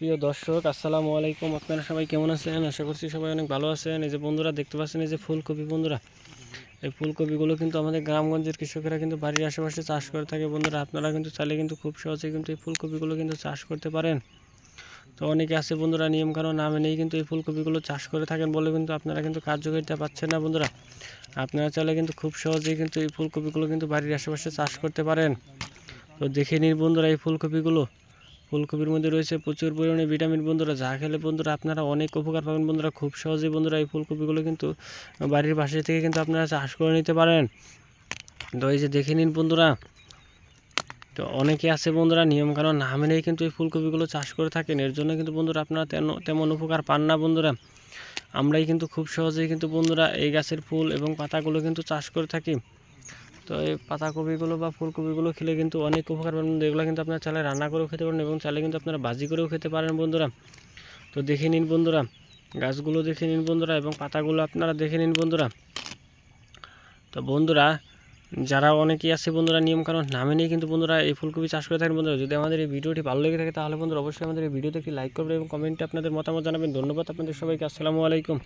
প্রিয় দর্শক, আসসালামু আলাইকুম। আপনারা সবাই কেমন আছেন? আশা করছি সবাই অনেক ভালো আছেন। এই যে বন্ধুরা, দেখতে পাচ্ছেন এই যে ফুলকপি বন্ধুরা। এই ফুলকপিগুলো কিন্তু আমাদের গ্রামগঞ্জের কৃষকেরা কিন্তু বাড়ির আশেপাশে চাষ করে থাকে। বন্ধুরা, আপনারা কিন্তু চাইলে কিন্তু খুব সহজে কিন্তু এই ফুলকপিগুলো কিন্তু চাষ করতে পারেন। তো অনেকে আছে বন্ধুরা নিয়ম কারণ না মেনেই কিন্তু এই ফুলকপিগুলো চাষ করে থাকেন বলে কিন্তু আপনারা কিন্তু কার্যকারিতা পাচ্ছেন না বন্ধুরা। আপনারা চাইলে কিন্তু খুব সহজেই কিন্তু এই ফুলকপিগুলো কিন্তু বাড়ির আশেপাশে চাষ করতে পারেন। তো দেখে নিন বন্ধুরা এই ফুলকপিগুলো। ফুলকপির মধ্যে রয়েছে প্রচুর পরিমাণে ভিটামিন বন্ধুরা, যা খেলে বন্ধুরা আপনারা অনেক উপকার পাবেন বন্ধুরা। খুব সহজেই বন্ধুরা এই ফুলকপিগুলো কিন্তু বাড়ির পাশে থেকে কিন্তু আপনারা চাষ করে নিতে পারেন। তো এই যে দেখে নিন বন্ধুরা, তো অনেকে আছে বন্ধুরা নিয়ম কারণ না মেনেই কিন্তু এই ফুলকপিগুলো চাষ করে থাকেন। এর জন্য কিন্তু বন্ধুরা আপনারা তেমন উপকার পান না বন্ধুরা। আমরাই কিন্তু খুব সহজেই কিন্তু বন্ধুরা এই গাছের ফুল এবং পাতাগুলো কিন্তু চাষ করে থাকি। তো এই পাতাকপিগুলো বা ফুলকপিগুলো খেলে কিন্তু অনেক উপকার পাবেন। এগুলো কিন্তু আপনারা চালে রান্না করেও খেতে পারেন এবং চালে কিন্তু আপনারা ভাজি করেও খেতে পারেন বন্ধুরা। তো দেখে নিন বন্ধুরা, গাছগুলো দেখে নিন বন্ধুরা এবং পাতাগুলো আপনারা দেখে নিন বন্ধুরা। তো বন্ধুরা, যারা অনেকেই আছে বন্ধুরা নিয়ম কারণ নামে নিয়ে কিন্তু বন্ধুরা এই ফুলকপি চাষ করে থাকেন বন্ধুরা। যদি আমাদের এই ভিডিওটি ভালো লেগে থাকে তাহলে বন্ধুরা অবশ্যই আমাদের এই ভিডিওতে একটি লাইক করবেন এবং কমেন্টে আপনাদের মতামত জানাবেন। ধন্যবাদ আপনাদের সবাইকে। আসসালামু আলাইকুম।